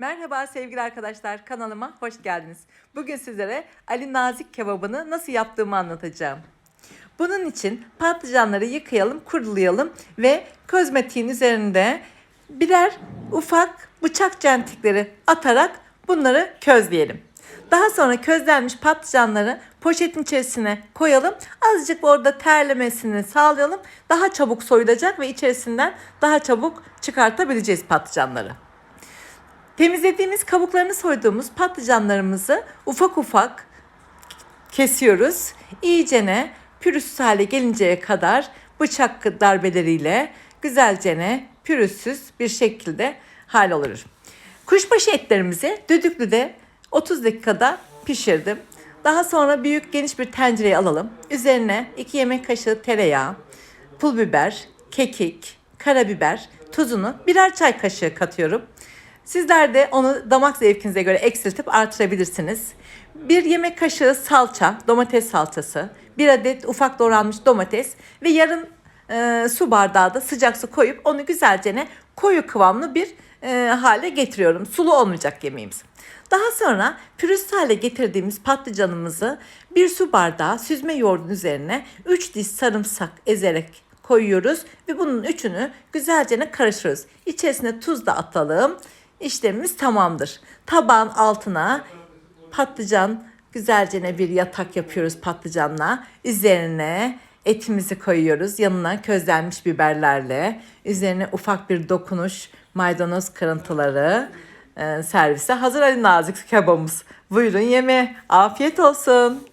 Merhaba sevgili arkadaşlar kanalıma hoş geldiniz. Bugün sizlere Ali Nazik kebabını nasıl yaptığımı anlatacağım. Bunun için patlıcanları yıkayalım, kurulayalım ve kozmetiğin üzerinde birer ufak bıçak centikleri atarak bunları közleyelim. Daha sonra közlenmiş patlıcanları poşetin içerisine koyalım. Azıcık orada terlemesini sağlayalım. Daha çabuk soyulacak ve içerisinden daha çabuk çıkartabileceğiz patlıcanları. Temizlediğimiz kabuklarını soyduğumuz patlıcanlarımızı ufak ufak kesiyoruz. İyicene pürüzsüz hale gelinceye kadar bıçak darbeleriyle güzelcene pürüzsüz bir şekilde hal olur. Kuşbaşı etlerimizi düdüklüde 30 dakikada pişirdim. Daha sonra büyük geniş bir tencereye alalım. Üzerine 2 yemek kaşığı tereyağı, pul biber, kekik, karabiber, tuzunu birer çay kaşığı katıyorum. Sizler de onu damak zevkinize göre eksiltip artırabilirsiniz. Bir yemek kaşığı salça, domates salçası, bir adet ufak doğranmış domates ve yarım e, su bardağı da sıcak su koyup onu güzelce koyu kıvamlı bir e, hale getiriyorum. Sulu olmayacak yemeğimiz. Daha sonra pürüzsüz hale getirdiğimiz patlıcanımızı bir su bardağı süzme yoğurdun üzerine 3 diş sarımsak ezerek koyuyoruz ve bunun üçünü güzelce karıştırıyoruz. İçerisine tuz da atalım. İşlemimiz tamamdır. Tabağın altına patlıcan güzelce bir yatak yapıyoruz patlıcanla. Üzerine etimizi koyuyoruz. Yanına közlenmiş biberlerle. Üzerine ufak bir dokunuş maydanoz kırıntıları e, servise hazır Ali Nazik kebabımız. Buyurun yeme. Afiyet olsun.